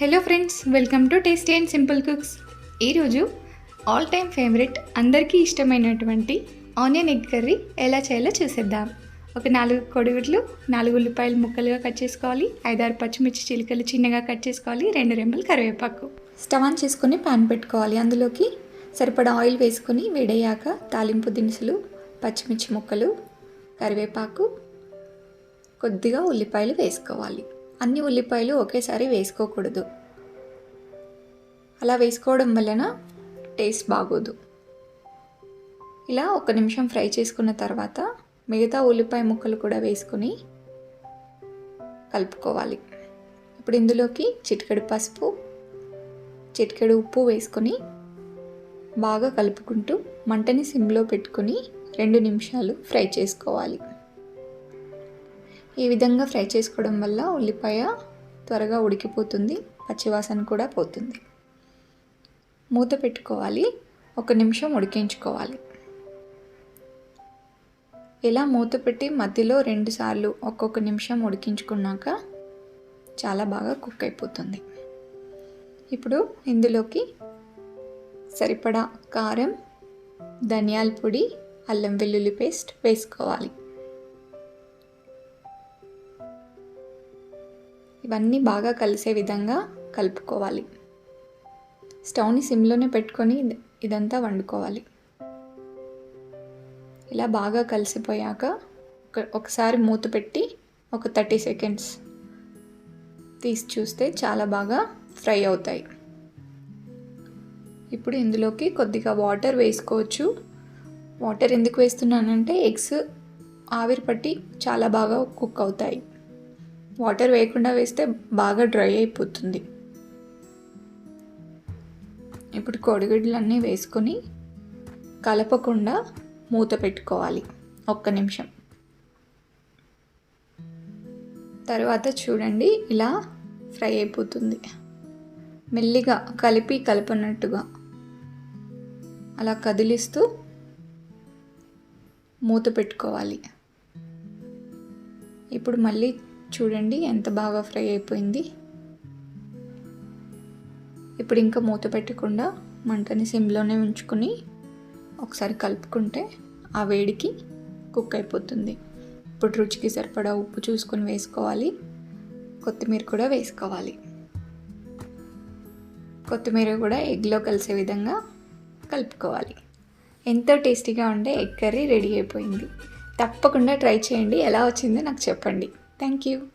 Hello friends welcome to tasty and simple cooks ఈరోజు all time favourite అందరికీ ఇష్టమైనటువంటి onion egg curry ఎలా చేయాలో చూసేద్దాం. ఒక నాలుగు కొడిగుడ్లు నాలుగు ఉల్లిపాయలు ముక్కలుగా కట్ చేసుకోవాలి ఐదారు పచ్చిమిర్చి చిలుకలు చిన్నగా కట్ చేసుకోవాలి రెండు రెమ్మలు కరివేపాకు. స్టవ్ ఆన్ చేసుకొని పాన్ పెట్టుకోవాలి. అందులోకి సరిపడా ఆయిల్ వేసుకొని వేడయ్యాక తాలింపు దినుసులు పచ్చిమిర్చి ముక్కలు కరివేపాకు కొద్దిగా ఉల్లిపాయలు వేసుకోవాలి. అన్ని ఉల్లిపాయలు ఒకేసారి వేసుకోకూడదు. అలా వేసుకోవడం వలన టేస్ట్ బాగోదు. ఇలా ఒక నిమిషం ఫ్రై చేసుకున్న తర్వాత మిగతా ఉల్లిపాయ ముక్కలు కూడా వేసుకొని కలుపుకోవాలి. ఇప్పుడు ఇందులోకి చిటికెడు పసుపు చిటికెడు ఉప్పు వేసుకొని బాగా కలుపుకుంటూ మంటని సిమ్లో పెట్టుకొని రెండు నిమిషాలు ఫ్రై చేసుకోవాలి. ఈ విధంగా ఫ్రై చేసుకోవడం వల్ల ఉల్లిపాయ త్వరగా ఉడికిపోతుంది పచ్చివాసన కూడా పోతుంది. మూత పెట్టుకోవాలి ఒక నిమిషం ఉడికించుకోవాలి. ఇలా మూత పెట్టి మధ్యలో రెండు సార్లు ఒక్కొక్క నిమిషం ఉడికించుకున్నాక చాలా బాగా కుక్ అయిపోతుంది. ఇప్పుడు ఇందులోకి సరిపడా కారం ధనియాల పొడి అల్లం వెల్లుల్లి పేస్ట్ వేసుకోవాలి. ఇవన్నీ బాగా కలిసే విధంగా కలుపుకోవాలి. స్టవ్ని సిమ్లోనే పెట్టుకొని ఇదంతా వండుకోవాలి. ఇలా బాగా కలిసిపోయాక ఒక ఒకసారి మూత పెట్టి ఒక థర్టీ సెకండ్స్ తీసి చూస్తే చాలా బాగా ఫ్రై అవుతాయి. ఇప్పుడు ఇందులోకి కొద్దిగా వాటర్ వేసుకోవచ్చు. వాటర్ ఎందుకు వేస్తున్నానంటే ఎగ్స్ ఆవిరి పట్టి చాలా బాగా కుక్ అవుతాయి. వాటర్ వేయకుండా వేస్తే బాగా డ్రై అయిపోతుంది. ఇప్పుడు కోడిగుడ్లన్నీ వేసుకొని కలపకుండా మూత పెట్టుకోవాలి. ఒక్క నిమిషం. తర్వాత చూడండి ఇలా ఫ్రై అయిపోతుంది. మెల్లిగా కలిపి కలపనట్టుగా అలా కదిలిస్తూ మూత పెట్టుకోవాలి. ఇప్పుడు మళ్ళీ చూడండి ఎంత బాగా ఫ్రై అయిపోయింది. ఇప్పుడు ఇంకా మూత పెట్టకుండా మంటని సిమ్లోనే ఉంచుకొని ఒకసారి కలుపుకుంటే ఆ వేడికి కుక్ అయిపోతుంది. ఇప్పుడు రుచికి సరిపడా ఉప్పు చూసుకొని వేసుకోవాలి. కొత్తిమీర కూడా వేసుకోవాలి. కొత్తిమీర కూడా ఎగ్లో కలిసే విధంగా కలుపుకోవాలి. ఎంతో టేస్టీగా ఉండే ఎగ్ కర్రీ రెడీ అయిపోయింది. తప్పకుండా ట్రై చేయండి. ఎలా వచ్చిందో నాకు చెప్పండి. Thank you.